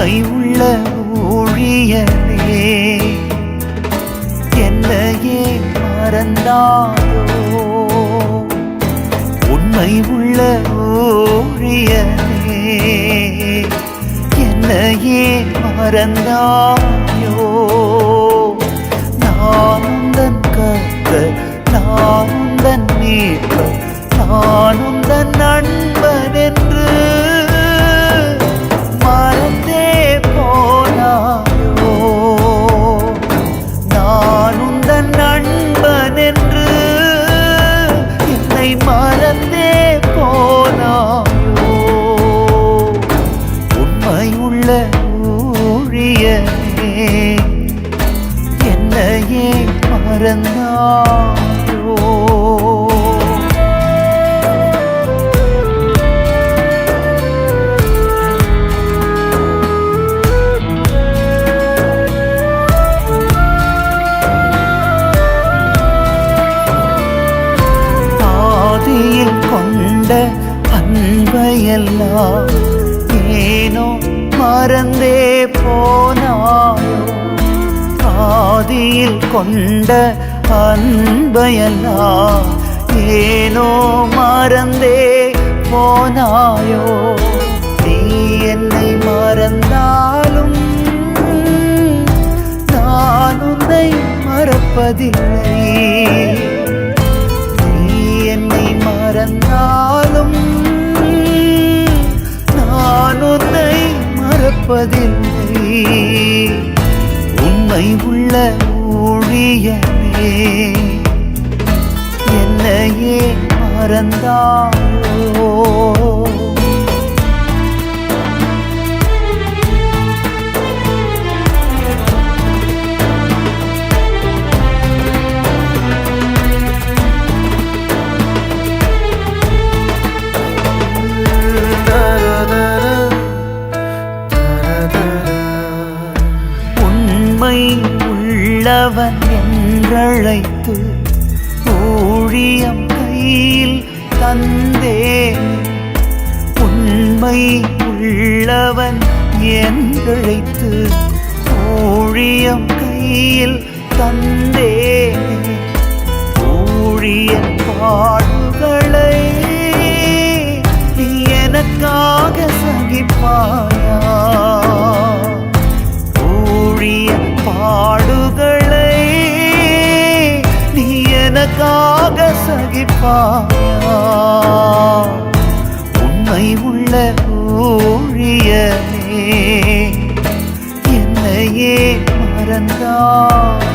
உண்மை உள்ள ஊழியரே என்னையே மறந்தாரோ உண்மை உள்ள ஊழியரே என்னையே மறந்தாயோ? நானும் தன் கத்த நானும் நீக்க நானும் தன் என்னையே மறந்தாயோ? ஆதியில் கொண்ட அன்பையெல்லாம் ஏனோ மறந்தே போனாயோ. ஆதியில் கொண்ட அன்பையெல்லாம் ஏனோ மறந்தே போனாயோ? நீ என்னை மறந்தாலும் நான் உன்னை மறப்பதில்லை. நீ என்னை மறந்தாலும் நான் உன்னை மறப்பதில்லை. உண்மை உள்ள ஊழியமே என்னையே மறந்தாயோ? அழைத்து ஊழியம் கையில் தந்தேன். உண்மை உள்ளவன் என்றழைத்து ஊழியம் கையில் தந்தேன். ஊழிய பாடுகளை நீ எனக்காக சகிப்பாயா? சகிப்பாயா உண்மை உள்ள ஊழியனே என்னையே மறந்தாயோ.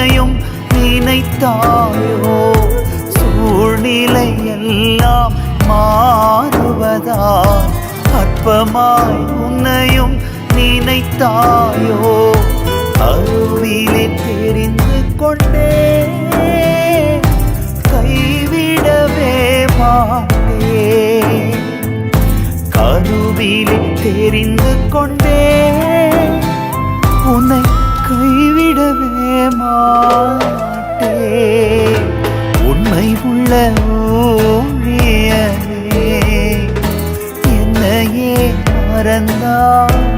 உன்னையும் நினைத்தாயோ? சூழ்நிலை எல்லாம் மாறுவதா? அற்பமாய் உன்னையும் நினைத்தாயோ? அருவிலே தெரிந்து கொண்டே கைவிடவே மாட்டேன் கருவிலே தெரிந்து கொண்டே உன்னை விடவே மாட்டே உண்மை உள்ள ஊழியனே என்னையே மறந்தான்